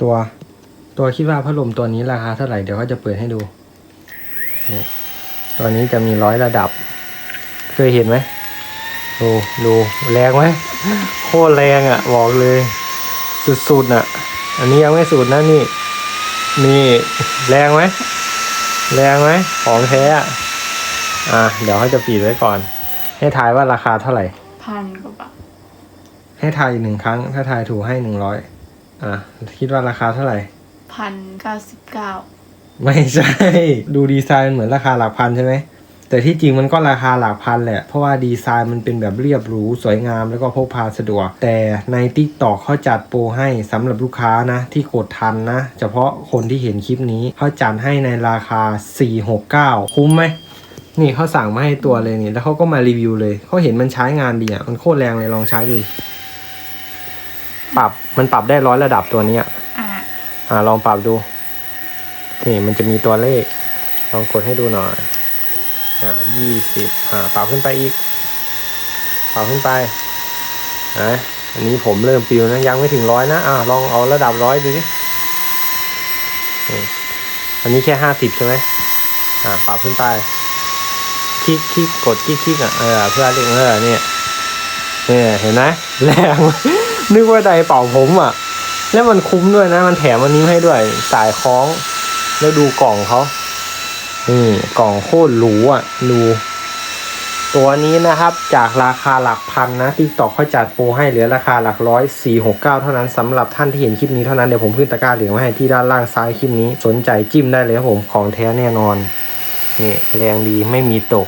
ตัว ตัวคิดว่าพัดลมตัวนี้ราคาเท่าไหร่ เดี๋ยวเขาจะเปิดให้ดูนี่ตัวนี้จะมีร้อยระดับ เคยเห็นไหม ดู ดู แรงไหม โคตรแรงอะ่ะ บอกเลย สุดๆน่ะ อันนี้ยังไม่สุดนะนี่ นี่แรงไหม แรงไหม ของแท้อะอะ เดี๋ยวเขาจะปิดไว้ก่อน ให้ทายว่าราคาเท่าไหร่ พันกว่าบาท ให้ทายอีกหนึ่งครั้ง ถ้าทายถูกให้หนึ่งร้อย อะ คิดว่าราคาเท่าไหร่พันเก้าสิบเก้าไม่ใช่ ดูดีไซน์มันเหมือนราคาหลักพันใช่ไหมแต่ที่จริงมันก็ราคาหลักพันแหละ เพราะว่าดีไซน์มันเป็นแบบเรียบหรูสวยงามแล้วก็พกพาสะดวก แต่ใน t ิ k t o k เขาจัดโปรให้สำหรับลูกค้านะ ที่กดทันนะ เฉพาะคนที่เห็นคลิปนี้เขาจัดให้ในราคา 469 คุ้มไหมนี่เขาสั่งมาให้ตัวเลยนี่แล้วเขาก็มารีวิวเลยเขาเห็นมันใช้งานดีอะมันโคตรแรงเลยลองใช้ดู ปรับมันปรับได้ร้อยระดับตัวเนี้ยอะอ่าลองปรับดู นี่มันจะมีตัวเลข ลองกดให้ดูหน่อย อ่ายี่สิบอ่าปรับขึ้นไปอีก ปรับขึ้นไปนะอันนี้ผมเริ่มปิวนะยังไม่ถึงร้อยนะอ่าลองเอาระดับร้อยดูสินี่อันนี้แค่ห้าสิบใช่ไหมอ่าปรับขึ้นไปคลิกคลิกกดคลิกคลิกอะเออเพื่อเรียกเออเนี่ยเนี่ยเห็นไหมแรง นึกว่าไดเป่าผมอะ แล้วมันคุ้มด้วยนะ มันแถมอันนี้ให้ด้วย สายคล้อง แล้วดูกล่องเขานี่กล่องโคตรหรูอะ ดู ตัวนี้นะครับ จากราคาหลักพันนะที่ต่อเขาจัดโปรให้เหลือราคาหลักร้อยสี่หกเก้าเท่านั้นสำหรับท่านที่เห็นคลิปนี้เท่านั้น เดี๋ยวผมขึ้นตะกร้าเหลืองไว้ให้ที่ด้านล่างซ้ายคลิปนี้ สนใจจิ้มได้เลยครับผมของแท้แน่นอนนี่แรงดีไม่มีตก